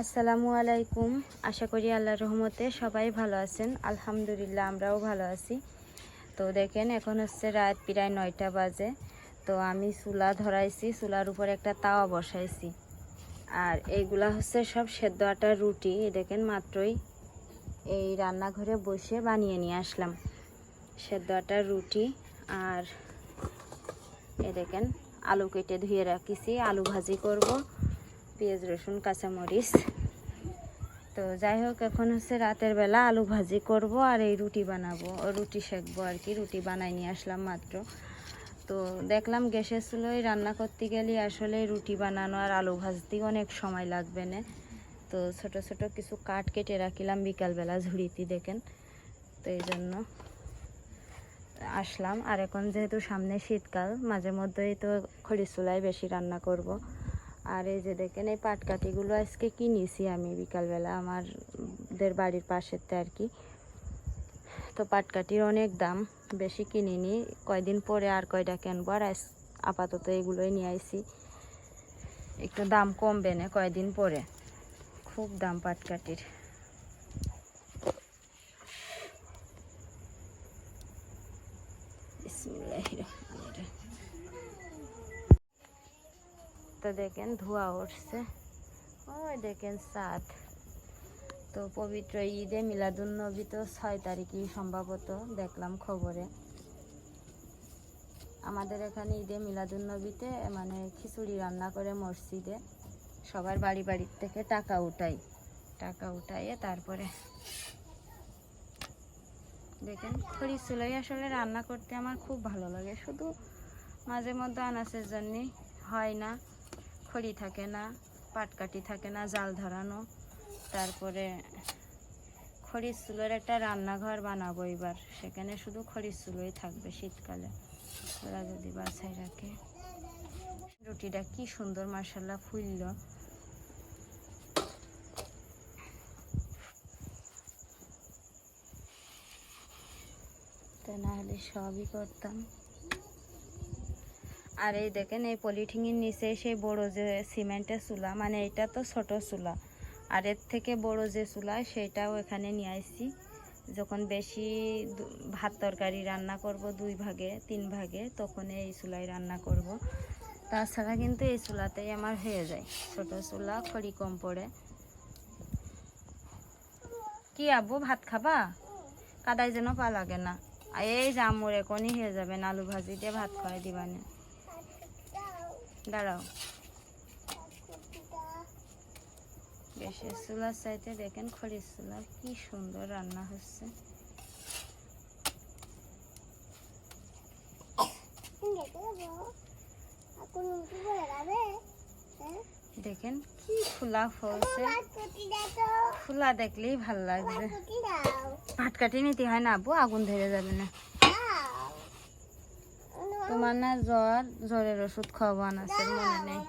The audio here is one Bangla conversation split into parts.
আসসালামু আলাইকুম। আশা করি আল্লাহর রহমতে সবাই ভালো আছেন। আলহামদুলিল্লাহ, আমরাও ভালো আছি। তো দেখেন, এখন হচ্ছে রাত প্রায় নয়টা বাজে। তো আমি চুলা ধরাইছি, চুলার উপর একটা তাওয়া বসাইছি। আর এইগুলা হচ্ছে সব সেদ্ধ আটার রুটি। দেখেন, মাত্রই এই রান্নাঘরে বসে বানিয়ে নিয়ে আসলাম। সেদ্ধ আটার রুটি আর এ দেখেন, আলু কেটে ধুয়ে রাখিছি। আলু ভাজি করব। পেঁয়াজ, রসুন, কাঁচামরিচ। তো যাই হোক, এখন হচ্ছে রাতের বেলা আলু ভাজি করব আর এই রুটি বানাবো। রুটি সেকবো আর কি, রুটি বানাই নিয়ে আসলাম মাত্র। তো দেখলাম গ্যাসের চুলোয় রান্না করতে গেলে আসলে রুটি বানানো আর আলু ভাজতে অনেক সময় লাগবে না। তো ছোট ছোট কিছু কাঠ কেটে রাখিলাম বিকালবেলা ঝুড়িতে, দেখেন। তো এই জন্য আসলাম। আর এখন যেহেতু সামনে শীতকাল, মাঝে মধ্যেই তো খড়ি চুলায় বেশি রান্না করব। আর এই যে দেখেন, এই পাটকাঠিগুলো আজকে কিনেছি আমি বিকালবেলা আমাদের বাড়ির পাশেতে আর কি। তো পাটকাঠির অনেক দাম, বেশি কিনিনি। কয়দিন পরে আর কয়টা কিনবো? আর আপাতত এগুলোই নিয়ে আইছি। একটু দাম কমবে না কয়দিন পরে। খুব দাম পাটকাঠির। তো দেখেন ধোয়া উঠছে। ওই দেখেন সাত তো পবিত্র ঈদে মিলাদুন নবী তো ছয় তারিখই সম্ভবত দেখলাম খবরে। আমাদের এখানে ঈদে মিলাদুন নবীতে মানে খিচুড়ি রান্না করে মসজিদে সবার বাড়ি বাড়ির থেকে টাকা উঠাই। টাকা উঠাইয়ে তারপরে দেখেন খড়ি চুলাই আসলে রান্না করতে আমার খুব ভালো লাগে। শুধু মাঝে মধ্যে আনাসের জন্যে হয় না। খড়ি থাকে না, পাটকাঠি থাকে না, জাল ধরানো। তারপরে খড়ির চুলোর একটা রান্নাঘর বানাবো এবার। সেখানে শুধু খড়ির চুলোই থাকবে শীতকালে। ওরা যদি বাছাই রাখে। রুটিটা কি সুন্দর মাসাল্লাহ ফুলল। তা না হলে সবই করতাম। আর এই দেখেন, এই পলিথিনের নিচে সেই বড় যে সিমেন্টের চুলা মানে এটা তো ছোট চুলা। আর এর থেকে বড় যে চুলা, সেটাও এখানে নিয়ে আসছি যখন বেশি ভাত তরকারি রান্না করব দুই ভাগে, তিন ভাগে, তখন এই চুলায় রান্না করব। তাছাড়া কিন্তু এই চুলাতেই আমার হয়ে যায়। ছোট চুলা, খড়ি কম পড়ে। কি আব্বু, ভাত খাবা? কাদায় যেন পা লাগে না। এই আম্মুর এখনই হয়ে যাবেন আলু ভাজি দিয়ে ভাত খাওয়াই দিবানে। দাঁড়াও। গ্যাসের চুলার চাইতে দেখেন খড়ির চুলা কি সুন্দর রান্না হচ্ছে। দেখেন কি ফুলা ফলছে। ফুলা দেখলেই ভালো লাগছে ভাত কাটি নিতে হয় না আবু আগুন ধরে যাবে না। তোমার না জ্বর, জ্বরের ওষুধ খাওয়াবো, আনাসের মনে নেই।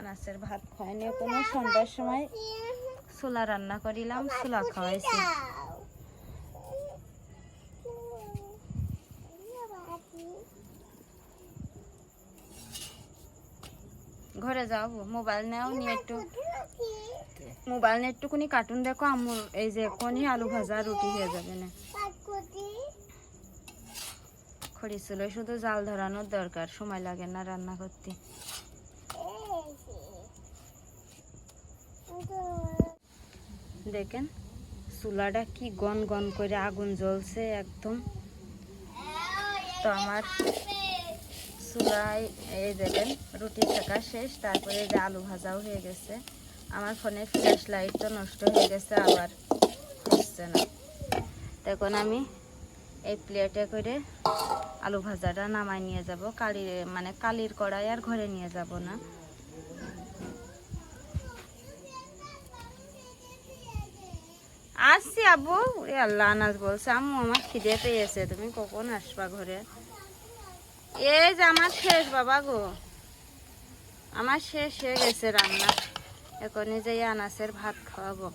আনাসের ভাত খাওয়াইনি কোনো সন্ধ্যার সময় ছোলা রান্না করিলাম, ছোলা খাওয়াইছি। ঘরে যাও, মোবাইল নাও, নিয়ে একটু মোবাইল নিয়ে একটুকুনি কার্টুন দেখো আম্মুর এই যে কোনি আলু ভাজা রুটি হয়ে যাবে না। খড়ি ছিল শুধু জাল ধরানোর দরকার, সময় লাগে না রান্না করতে। দেখেন, চুলাটা কি গন গন করে আগুন জ্বলছে একদম। তো আমার চুলায় এই দেখেন, রুটি থাকা শেষ, তারপরে যে আলু ভাজাও হয়ে গেছে। আমার ফোনে ফ্ল্যাশ লাইট তো নষ্ট হয়ে গেছে, আবার হচ্ছে না। তখন আমি এই প্লেটে করে আলু ভাজাটা নামাই নিয়ে যাব। কালির মানে কালির কড়াই আর ঘরে নিয়ে যাব না। আসছি আব্বু। আল্লাহ আনাজ বলছে, আম্মু আমার খিদে পেয়েছে, তুমি কখন আসবা ঘরে? এই যে আমার শেষ বাবা গো। আমার শেষ হয়ে গেছে রান্না। এখনই যে আনাসের ভাত খাওয়াবো।